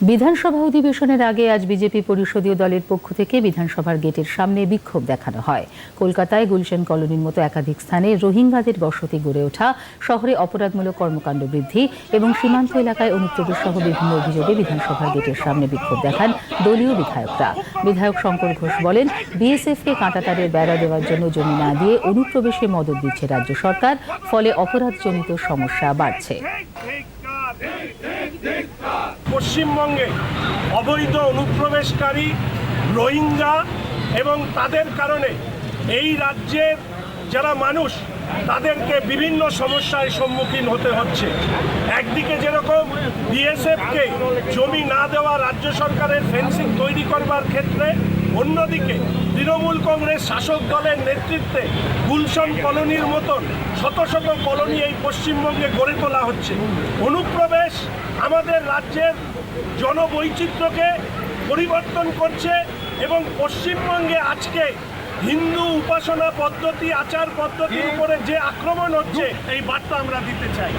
বিধানসভা অধিবেশনের আগে আজ বিজেপি পরিষদীয় দলের পক্ষ থেকে বিধানসভার গেটের সামনে বিক্ষোভ দেখানো হয় কলকাতায় গুলশান কলোনির মতো একাধিক স্থানে রোহিঙ্গাদের বসতি গড়ে ওঠা শহরে অপরাধমূলক কর্মকাণ্ড বৃদ্ধি এবং সীমান্ত এলাকায় অনুপ্রবেশ সহ বিভিন্ন অভিযোগে বিধানসভার গেটের সামনে বিক্ষোভ দেখান দলীয় বিধায়করা বিধায়ক শঙ্কর ঘোষ বলেন বিএসএফকে কাঁটাতারের বেড়া দেওয়ার জন্য জমি না দিয়ে অনুপ্রবেশে মদত দিচ্ছে রাজ্য সরকার ফলে অপরাধজনিত সমস্যা বাড়ছে পশ্চিমবঙ্গে অবৈধ অনুপ্রবেশকারী, রোহিঙ্গা এবং তাদের কারণে এই রাজ্যের যারা মানুষ, তাদেরকে বিভিন্ন সমস্যায় সম্মুখীন হতে হচ্ছে। একদিকে যেরকম বিএসএফকে জমি না দেওয়া রাজ্য সরকারের ফেন্সিং তৈরি করবার ক্ষেত্রে, অন্যদিকে তৃণমূল কংগ্রেস শাসক দলের নেতৃত্বে গুলশন কলোনির মতন শত শত কলোনি এই পশ্চিমবঙ্গে গড়ে তোলা হচ্ছে। অনুপ্রবেশ আমাদের রাজ্যের জনবৈচিত্র্যকে পরিবর্তন করছে এবং পশ্চিমবঙ্গে আজকে হিন্দু উপাসনা পদ্ধতি, আচার পদ্ধতির উপরে যে আক্রমণ হচ্ছে, এই বার্তা আমরা দিতে চাই।